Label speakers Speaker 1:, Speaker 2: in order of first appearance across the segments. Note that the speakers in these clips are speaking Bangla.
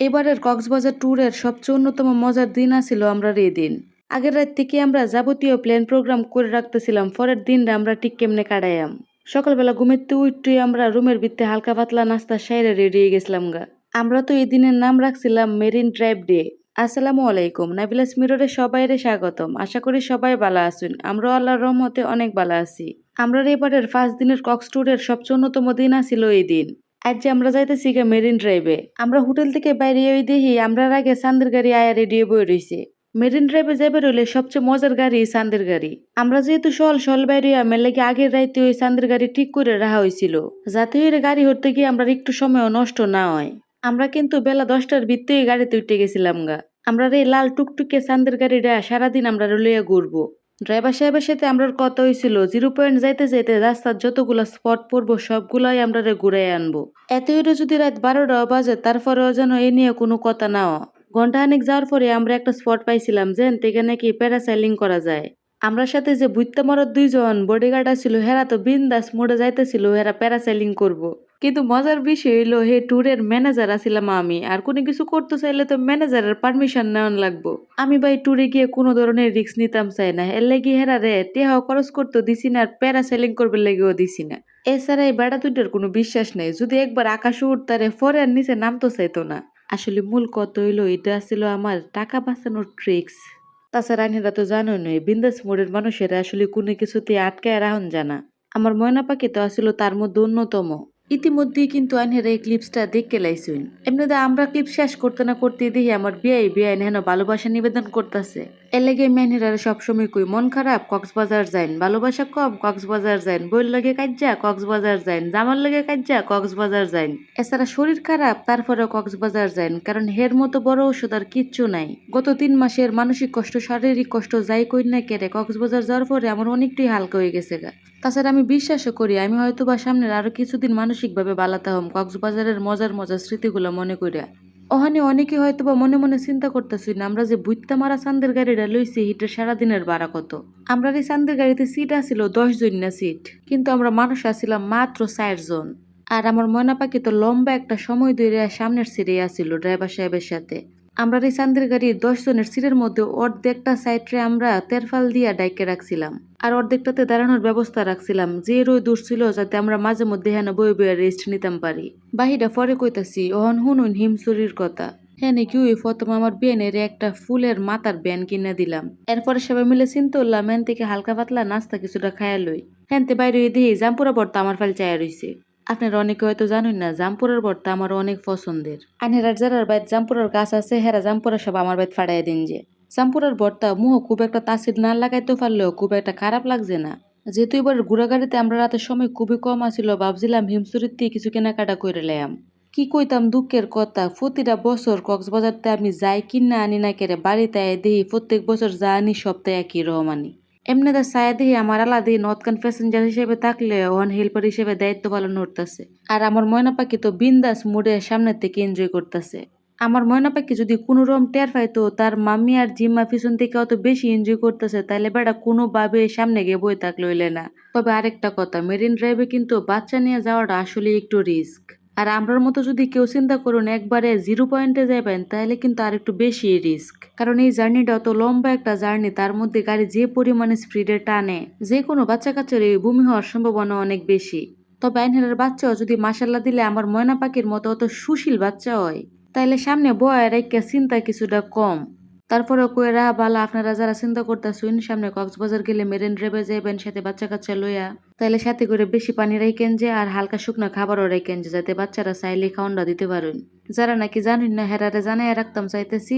Speaker 1: এবারের কক্সবাজার ট্যুরের সবচেয়ে অন্যতম মজার দিন আসিল আমরা এই দিন। আগের রাত থেকে আমরা যাবতীয় প্ল্যান প্রোগ্রাম করে রাখতেছিলাম, পরের দিনটা আমরা ঠিক কেমনে কাটাইয়াম। সকালবেলা ঘুমেতে উঠতে আমরা রুমের ভিত্তে হালকা পাতলা নাস্তা সাইরে রেডি হয়ে গেছিলাম গা। আমরা তো এই দিনের নাম রাখছিলাম মেরিন ড্রাইভ ডে। আসসালামু আলাইকুম নাবিলাস মিররে সবাইরে স্বাগতম। আশা করি সবাই ভালো আছেন। আমরা আল্লাহর রহমতে অনেক ভালো আছি। আমরা এবারের ফার্স্ট দিনের কক্স ট্যুরের সবচেয়ে অন্যতম দিন আসিল এই দিন। আজ যে আমরা যাইতেছি গা মেরিন ড্রাইভে, আমরা হোটেল থেকে বাইরে ওই দেখি আমরা আগে সান্দের গাড়ি আয়া রেডি বই রইছে। মেরিন ড্রাইভে যাবে রইলে সবচেয়ে মজার গাড়ি সান্দের গাড়ি। আমরা যেহেতু সল সল বাইরে আমার লাগে আগের রাইতে ওই সান্দের গাড়ি ঠিক করে রাখা হয়েছিল যাতে ওই গাড়ি হতে গিয়ে আমরা একটু সময় নষ্ট না হয়। আমরা কিন্তু বেলা দশটার ভিত্তিতে গাড়িতে উঠে গেছিলাম গা। আমরা রে লাল টুকটুকে সান্দের গাড়িটা সারাদিন আমরা লইয়া ঘুরবো। ড্রাইভার সাহেবের সাথে আমরা কথা হয়েছিল জিরো পয়েন্ট যাইতে যাইতে রাস্তার যতগুলো স্পট পড়ব, সবগুলাই আমরা ঘুরাই আনব এত হইলে যদি রাত বারোটা বাজে, তারপরেও যেন এ নিয়ে কোনো কথা নাও হয়। ঘন্টাখানেক যাওয়ার পরে আমরা একটা স্পট পাইছিলাম, যেন থেকে নাকি প্যারাসাইলিং করা যায় আমরা সাথে যে মরদ দুইজন বডিগার্ড ছিল, হেরা তো বিন্দাস মোড়ে যাইতেছিল, হেরা প্যারাসাইলিং করব। কিন্তু মজার বিষয় হইল, হে ট্যুরের ম্যানেজার আছিলাম আমি। আর কোনো কিছু করতে চাইলে তো ম্যানেজারের পারমিশন নেওয়ান লাগবো। আমি ভাই ট্যুরে গিয়ে কোনো ধরনের রিস্ক নিতাম চাই না। এর লেগে হেরা রে টেহা খরচ করতে দিছি না, আর প্যারা সেলিং করবে লেগেও দিছি না। এছাড়া এই বেড়া দুইটার কোনো বিশ্বাস নেই। যদি একবার আকাশে উঠতারে ফরে আর নিচে নামতো চাইতো না। আসলে মূল কত হইল, এটা ছিল আমার টাকা বাঁচানোর ট্রিক্স তাছাড়া আইনেরা তো জানোই নয়, বিন্দাস মোড়ের মানুষেরা আসলে কোনো কিছুতে আটকায় রাহন জানা। আমার ময়না পাখি তো আসলে তার মধ্যে অন্যতম। ইতিমধ্যেই কিন্তু আইনের এই ক্লিপসটা দেখতে লাইছুন এমনিতে আমরা ক্লিপ শেষ করতে না করতে দেখি আমার বিয়াই বিয়াই হেন ভালোবাসা নিবেদন করতেছে। এর লেগে মেহনেরা সবসময় কই, মন খারাপ, কক্সবাজার যাইন, ভালোবাসা কম, কক্সবাজার যাইন, বইয়ের লাগে কাজ্যা কক্সবাজার যাইন, জামার লাগে কাজ্যা কক্সবাজার যাইন। এছাড়া শরীর খারাপ তারপরে কক্সবাজার যাইন, কারণ হের মতো বড় ওষুধ আর কিচ্ছু নাই। গত তিন মাসের মানসিক কষ্ট, শারীরিক কষ্ট যাই কই না কেড়ে কক্সবাজার যাওয়ার পরে আমার অনেকটাই হালকা হয়ে গেছে গা। তাছাড়া আমি বিশ্বাসও করি, আমি হয়তো বা সামনের আরও কিছুদিন মানসিকভাবে বালাতে হম। কক্সবাজারের মজার মজার স্মৃতিগুলো মনে করিয়া ওখানে অনেকে হয়তো বা মনে মনে চিন্তা করতেছি না আমরা যে বুইত্তা মারা চান্দের গাড়িটা লইছি, হিটের সারাদিনের ভাড়া কত? আমরা এই চান্দের গাড়িতে সিট আসিল দশ জন না সিট কিন্তু আমরা মানুষ আসিলাম মাত্র চার জন। আর আমার ময়না পাখি তো লম্বা একটা সময় ধরে সামনের সিটে আসিল ড্রাইভার সাহেবের সাথে। আমরা এই চান্দের গাড়ির দশ জনের সিটের মধ্যে অর্ধেকটা সাইডে আমরা তেরফাল দিয়া ডাইকে রাখছিলাম। আর অর্ধেকটাতে দাঁড়ানোর ব্যবস্থা রাখছিলাম, যে রই দূর ছিল যাতে আমরা মাঝে মধ্যে হেন বই বইয়ে রেস্ট নিতাম পারি। বাহিরা পরে কইতাছি ওহন হুনুন হিমসুরির কথা। হ্যাঁ নাকি ওই প্রথম আমার বেনের একটা ফুলের মাথার ব্যান কিনে দিলাম। এরপরে সবাই মিলে চিন্তা করলাম হ্যান থেকে হালকা পাতলা নাস্তা কিছুটা খায়া লই। হ্যানতে বাইরে দিয়ে জামপুরা বর্তা আমার ফাল চায়া রইছে। আপনারা অনেকে হয়তো জানেন না, জামপুরের ভর্তা আমার অনেক পছন্দের। আনেরার যারার বাইত জামপুরের গাছ আছে, হেরা জামপুরা সব আমার বাইত ফাড়াই দিন যে। জামপুরের ভর্তা মুহ খুব একটা তাসির না লাগাইতে পারলেও খুব একটা খারাপ লাগছে না। যেহেতু এবার ঘোরাগাড়িতে আমরা রাতের সময় খুবই কম আসিল ভাবছিলাম হিমসুরির থেকে কিছু কেনাকাটা করে লেয়াম। কি কইতাম দুঃখের কথা, প্রতিটা বছর কক্সবাজারতে আমি যাই কিনা আনি না কেড়ে বাড়িতে দেখি প্রত্যেক বছর যা আনি সপ্তাহে একই রহমানি। এমনিতে সায়া দিয়ে আমার আলাদি নতকান প্যাসেঞ্জার হিসেবে থাকলে ওয়ান হেল্পার হিসেবে দায়িত্ব পালন করতেছে। আর আমার ময়না পাখি তো বিন্দাস মুডে সামনের থেকে এনজয় করতেছে। আমার ময়না পাখি যদি কোনো রকম টের পাইতো তার মাম্মি আর জিম্মা পিছন থেকে অত বেশি এনজয় করতেছে তাহলে বেটা কোনোভাবে সামনে গিয়ে বই থাকলে না। তবে আরেকটা কথা, মেরিন ড্রাইভে কিন্তু বাচ্চা নিয়ে যাওয়াটা আসলে একটু রিস্ক। আর আমরার মতো যদি কেউ চিন্তা করুন, একবারে জিরো পয়েন্টে যাবেন তাহলে কিন্তু আর একটু বেশি রিস্ক কারণ এই জার্নিটা অত লম্বা একটা জার্নি তার মধ্যে গাড়ি যে পরিমাণে স্পিডে টানে, যে কোনো বাচ্চা কাচ্চার এই বমি হওয়ার সম্ভাবনা অনেক বেশি। তবে আইনহারের বাচ্চাও যদি মাসাল্লা দিলে আমার ময়না পাখির মতো অত সুশীল বাচ্চা হয় তাইলে সামনে বয় রেখে চিন্তা কিছুটা কম। তারপরে কইরা বালা, আপনারা যারা চিন্তা করতেছেন সামনে কক্সবাজার গেলে মেরেন ড্রাইভে যাইবেন, সাথে বাচ্চা কাচ্চা লইয়া। তাইলে সাথে করে বেশি পানি রেখেন যে, আর হালকা শুকনো খাবারও রেখেন যে, যাতে বাচ্চারা চাইলে খাওয়া দিতে পারেন। যারা নাকি জানেন না, হেরারে জানাই রাখতাম চাইতেছি।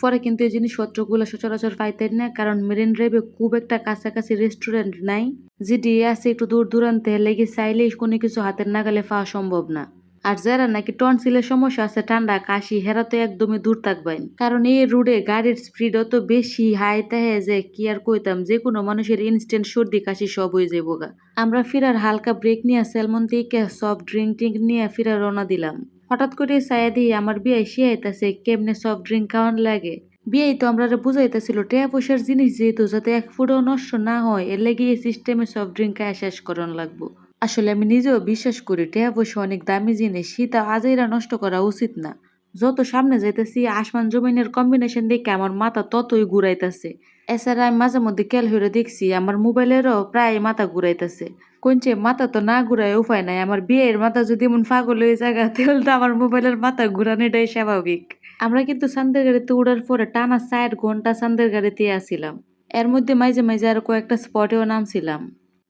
Speaker 1: পরে কিন্তু এই জিনিসপত্রগুলো সচরাচর পাইতেন না, কারণ মেরিন ড্রাইভে খুব একটা কাছাকাছি রেস্টুরেন্ট নাই। যেটি আছে একটু দূর দূরান্তে, লেগে চাইলেই কোনো কিছু হাতের নাগালে পাওয়া সম্ভব না। আর যারা নাকি টনসিলের সমস্যা আছে, ঠান্ডা, কাশি, হেরা তো একদমই দূর থাকবেন। কারণ এই রোডে গাড়ির স্পিড অত বেশি হাই তাহে যে কি আর কইতাম, যে কোনো মানুষের ইনস্ট্যান্ট সর্দি, কাশি সব হয়ে যাব গা। আমরা ফিরার হালকা ব্রেক নিয়ে সেলমন থেকে সফট ড্রিঙ্ক টিঙ্ক নিয়ে ফিরা রওনা দিলাম। হঠাৎ করে সায়া দিয়ে আমার বিয়ে শিয়াইতেছে কেমনে সফট ড্রিঙ্ক খাওয়ান লাগে? বিয়েই তো আমরা বুঝাইতেছিল, টেয়া পয়সার জিনিস যেহেতু যাতে এক ফুটও নষ্ট না হয়, এর লেগে এই সিস্টেমে সফট ড্রিঙ্ক খায় শেষ করন লাগবো। আসলে আমি নিজেও বিশ্বাস করি, টেয়া পয়সা অনেক দামি জিনিস সীতা আজাইরা নষ্ট করা উচিত না। যত সামনে যাইতেছি, আসমান জমিনের কম্বিনেশন দেখে আমার মাথা ততই ঘুরাইতেছে। এছাড়া আমি মাঝে মধ্যে খেয়াল হয়ে দেখছি, আমার মোবাইলেরও প্রায় মাথা ঘুরাইতেছে। কোনছে মাথা তো না ঘুরায় উপায় নাই, আমার বিয়ের মাথা যদি এমন পাগল হয়ে জায়গা তাহলে তো আমার মোবাইলের মাথা ঘুরানোটাই স্বাভাবিক। আমরা কিন্তু সান্দের গাড়িতে উড়ার পরে টানা চার ঘণ্টা সান্দের গাড়িতে আসিলাম এর মধ্যে মাঝে মাঝে আর কয়েকটা স্পটেও নামছিলাম।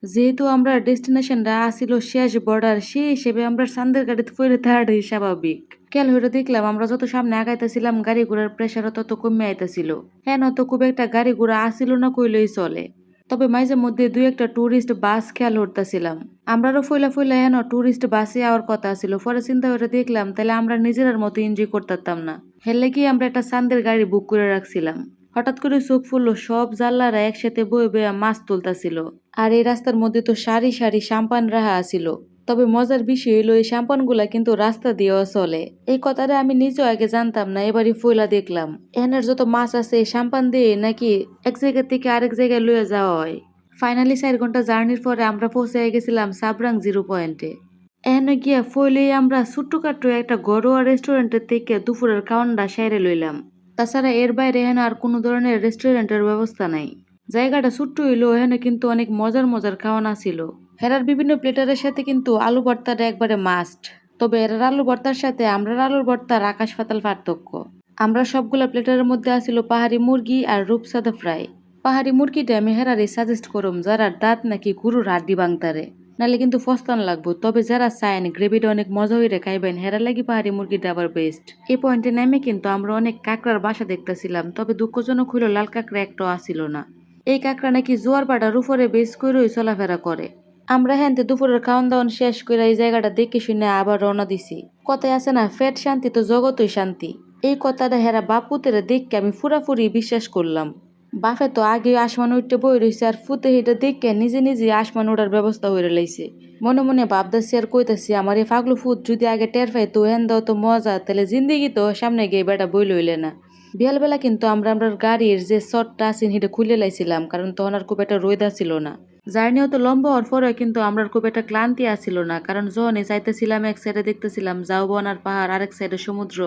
Speaker 1: যেহেতু আমরা ডেস্টিনেশনটা আসিল শেষ বর্ডার সেই হিসেবে আমরা সান্দের গাড়িতে পড়ে থাকাটাই স্বাভাবিক। খেয়াল হইলে দেখলাম, আমরা যত সামনে আগাইতেছিলাম, গাড়ি ঘোড়ার প্রেশারও তত কমে আইতেছিল। হ্যাঁ তো খুব একটা গাড়ি ঘোড়া আসিল না কইলেই চলে। তবে মাঝে মধ্যে দুই একটা ট্যুরিস্ট বাস খেয়াল করতেছিলাম। আমরারও ফইলা ফইলা হেন ট্যুরিস্ট বাসে আওয়ার কথা ছিল পরে চিন্তা করে দেখলাম তাহলে আমরা নিজেরার মতো এনজয় করতাম না। হেলে কি আমরা একটা সান্দের গাড়ি বুক করে রাখছিলাম। হঠাৎ করে চোখ ফুললো, সব জাল্লারা একসাথে বয়ে বয়ে মাছ তুলতাছিল। আর এই রাস্তার মধ্যে তো সারি সারি সাম্পান রাহা আছিল। তবে মজার বিষয় হইল, এই শ্যাম্পানগুলা কিন্তু রাস্তা দিয়েও চলে। এই কথাটা আমি নিজেও আগে জানতাম না, এবারই ফইলা দেখলাম। এনের যত মাছ আছে শ্যাম্পান দিয়ে নাকি এক জায়গা থেকে আরেক জায়গায় লয়ে যাওয়া হয়। ফাইনালি চার ঘণ্টা জার্নির পরে আমরা পৌঁছে গেছিলাম সাবরাং জিরো পয়েন্টে। এনে গিয়া ফইলেই আমরা ছোট্টখাট্ট একটা ঘরোয়া রেস্টুরেন্টের থেকে দুপুরের খাওয়ানটা সেরে লইলাম। তাছাড়া এর বাইরে এখানে আর কোনো ধরনের রেস্টুরেন্টের ব্যবস্থা নাই। জায়গাটা ছোট্ট হইলেও এখানে কিন্তু অনেক মজার মজার খাওয়ানা ছিল। হেরার বিভিন্ন প্লেটারের সাথে কিন্তু আলু ভর্তাটা একবারে মাস্ট তবে এরার আলু ভর্তার সাথে আমরার আলুর ভর্তার আকাশ পাতাল পার্থক্য। আমরা সবগুলা প্লেটারের মধ্যে আসিল পাহাড়ি মুরগি আর রূপসাদা ফ্রাই পাহাড়ি মুরগিটা আমি হেরারে সাজেস্ট করুম যারা দাঁত নাকি গুরুর হাড্ডি বাংতারে। নালে কিন্তু ফস্তান লাগবো। তবে যারা চায়েন, গ্রেভিটা অনেক মজা হইরে খাইবেন হেরা লাগি পাহাড়ি মুরগিটা আবার বেস্ট এই পয়েন্টে নামে কিন্তু আমরা অনেক কাঁকড়ার বাসা দেখতেছিলাম, তবে দুঃখজনক হইল লাল কাঁকড়া একটাও আসিল না। এই কাঁকড়া নাকি জোয়ার পাটার উপরে বেশ করেই চলাফেরা করে। আমরা হ্যান্তে দুপুরের খাওয়ান দাওয়ান শেষ করে এই জায়গাটা দেখে শুনে আবার রওনা দিছি। কথায় আছে না ফেট শান্তি তো জগতই শান্তি। এই কথাটা হেরা বাপুতের দেখকে আমি ফুরাফুরি বিশ্বাস করলাম। বাফে তো আগে আসমান উঠতে বই রয়েছে আর ফুতে হেঁটে দেখে নিজে নিজে আসমান ওঠার ব্যবস্থা হয়ে লাইছে। মনে মনে ভাবতেছি আর কইতাছি, আমার এই ফাগলু ফুট যদি আগে টের পাই তো হেন দাও তো মজা, তাহলে জিন্দিগি তো সামনে গিয়ে বেটা বই লইলে না। বিয়ালবেলা কিন্তু আমরা আমরা গাড়ির যে শটটা আছেন সেটা খুলে লাইছিলাম, কারণ তখন আর খুব একটা রোদা ছিল না। জার্নিও তো লম্বা হওয়ার পরে কিন্তু আমরা খুব একটা ক্লান্তি আসছিল না, কারণ যখনই চাইতেছিলাম এক সাইডে দেখতেছিলাম জাউবন আর পাহাড়, আরেক সাইডে সমুদ্র।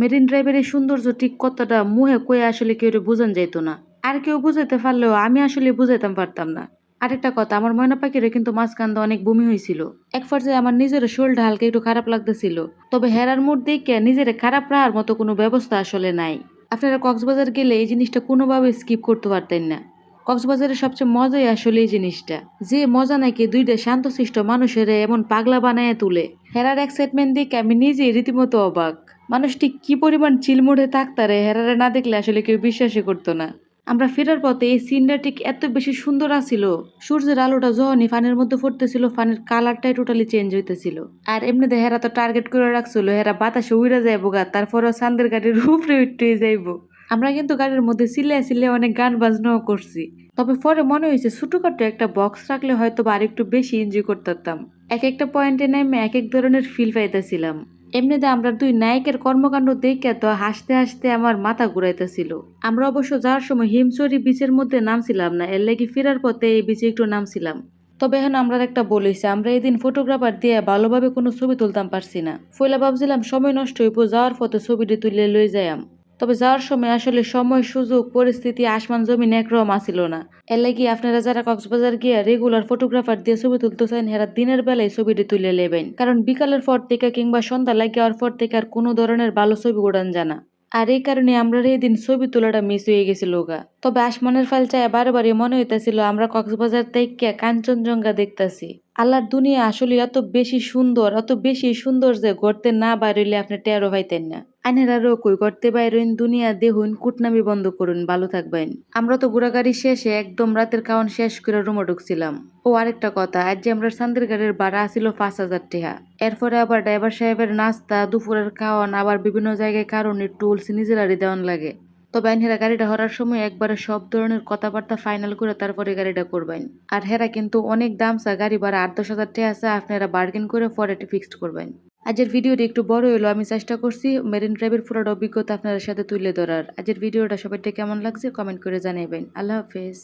Speaker 1: মেরিন ড্রাইভের এই সৌন্দর্য ঠিক কতটা মুহে কয়ে আসলে কেউ বোঝান যাইতো না। আর কেউ বুঝাইতে পারলেও আমি আসলে বুঝাইতাম পারতাম না। আরেকটা কথা, আমার ময়না পাখিরে কিন্তু মাঝখান অনেক বমি হয়েছিল এক পর্যায়ে আমার নিজের শরীরটা হালকা একটু খারাপ লাগতেছিল। তবে হেরার মুড দেখে নিজের খারাপ রাখার মতো কোনো ব্যবস্থা আসলে নাই। আপনারা কক্সবাজার গেলে এই জিনিসটা কোনোভাবে স্কিপ করতে পারতেন না। কক্সবাজারের সবচেয়ে মজাই আসলে এই জিনিসটা। যে মজা নাকি দুইটা শান্তশিষ্ট মানুষের এমন পাগলা বানায় তুলে। হেরার এক্সাইটমেন্ট দেখে আমি নিজেই রীতিমতো অবাক। মানুষটি কি পরিমাণ চিলমুড়ে থাকতারে হেরারে না দেখলে আসলে কেউ বিশ্বাসই করতো না। আমরা ফেরার পথে এই সিনটা ঠিক এত বেশি সুন্দর আছিল। সূর্যের আলোটা যখনই ফানের মধ্যে পড়তেছিল, ফানের কালারটাই টোটালি চেঞ্জ হইতেছিল। আর এমনিতে হেরা তো টার্গেট করে রাখছিল, হেরা বাতাসে উড়ে যাইবো গা তারপরে চান্দের গাড়ির উপরে উঠতে যাইবো। আমরা কিন্তু গাড়ির মধ্যে সিলে সিলে অনেক গান বাজনাও করছি। তবে পরে মনে হয়েছে ছোটখাটো একটা বক্স রাখলে হয়তো বা আরেকটু বেশি এনজয় করতাম। এক একটা পয়েন্টে নেমে এক এক ধরনের ফিল পাইতেছিলাম। এমনিতে আমরা দুই নায়কের কর্মকাণ্ড দেখে তো হাসতে হাসতে আমার মাথা ঘুরাইতেছিল। আমরা অবশ্য যাওয়ার সময় হিমচরি বিচের মধ্যে নামছিলাম না, এর লেগে ফেরার পথে এই বিচে একটু নামছিলাম। তবে এখন আমরা একটা বলেছি, আমরা এদিন ফটোগ্রাফার দিয়ে ভালোভাবে কোনো ছবি তুলতাম পারছি না। ফইলা ভাবছিলাম, সময় নষ্ট হইব, যাওয়ার পথে ছবিটি তুলে লই যাইম তবে যাওয়ার সময় আসলে সময়, সুযোগ, পরিস্থিতি, আসমান, জমিন একরকম আসিল না। এর লাগি আপনারা যারা কক্সবাজার গিয়ে রেগুলার ফটোগ্রাফার দিয়ে ছবি তুলতে চান হেরা দিনের বেলায় ছবিটি তুলে নেবেন। কারণ বিকালের পর থেকে কিংবা সন্ধ্যা লাগে যাওয়ার পর থেকে আর কোনো ধরনের ভালো ছবি ওড়ান জানা আর এই কারণে আমরা এই দিন ছবি তোলাটা মিস হয়ে গেছিল গা। তবে আসমানের ফাল চায় বারে মনে হইতেছিল, আমরা কক্সবাজার থেকে কাঞ্চনজঙ্ঘা দেখতাছি। আল্লাহর দুনিয়া আসলে এত বেশি সুন্দর, এত বেশি সুন্দর যে গড়তে না বাইরইলে আপনি টেরো পাইতেন না। আইনেরারও কই গড়তে বাইরেন, দুনিয়া দেহুন, কুটনামি বন্ধ করুন, ভালো থাকবেন। আমরা তো ঘোরাগাড়ি শেষে একদম রাতের খাওয়ান শেষ করে রুমে ঢুকছিলাম। ও আরেকটা কথা, আজ যে আমরা সান্দের গাড়ির ভাড়া আসিল পাঁচ হাজার টাকা। এরপরে আবার ড্রাইভার সাহেবের নাস্তা, দুপুরের খাওয়ান, আবার বিভিন্ন জায়গায় কারণে টুলস নিজেরারই দেওয়ান লাগে। তবে হেরা গাড়িটা হরার সময় একবারে সব ধরনের কথাবার্তা ফাইনাল করে তারপরে গাড়িটা করবেন। আর হেরা কিন্তু অনেক দাম চা, গাড়ি ভাড়া আট দশ হাজার টাকা আছে আপনারা বার্গেন করে পরে ফিক্সড করবেন। আজকের ভিডিওটি একটু বড় হলো, আমি চেষ্টা করছি মেরিন ড্রাইভের পুরোটা অভিজ্ঞতা আপনাদের সাথে তুলে ধরার। আজের ভিডিওটা সবাইটা কেমন লাগছে কমেন্ট করে জানাবেন। আল্লাহ হাফেজ।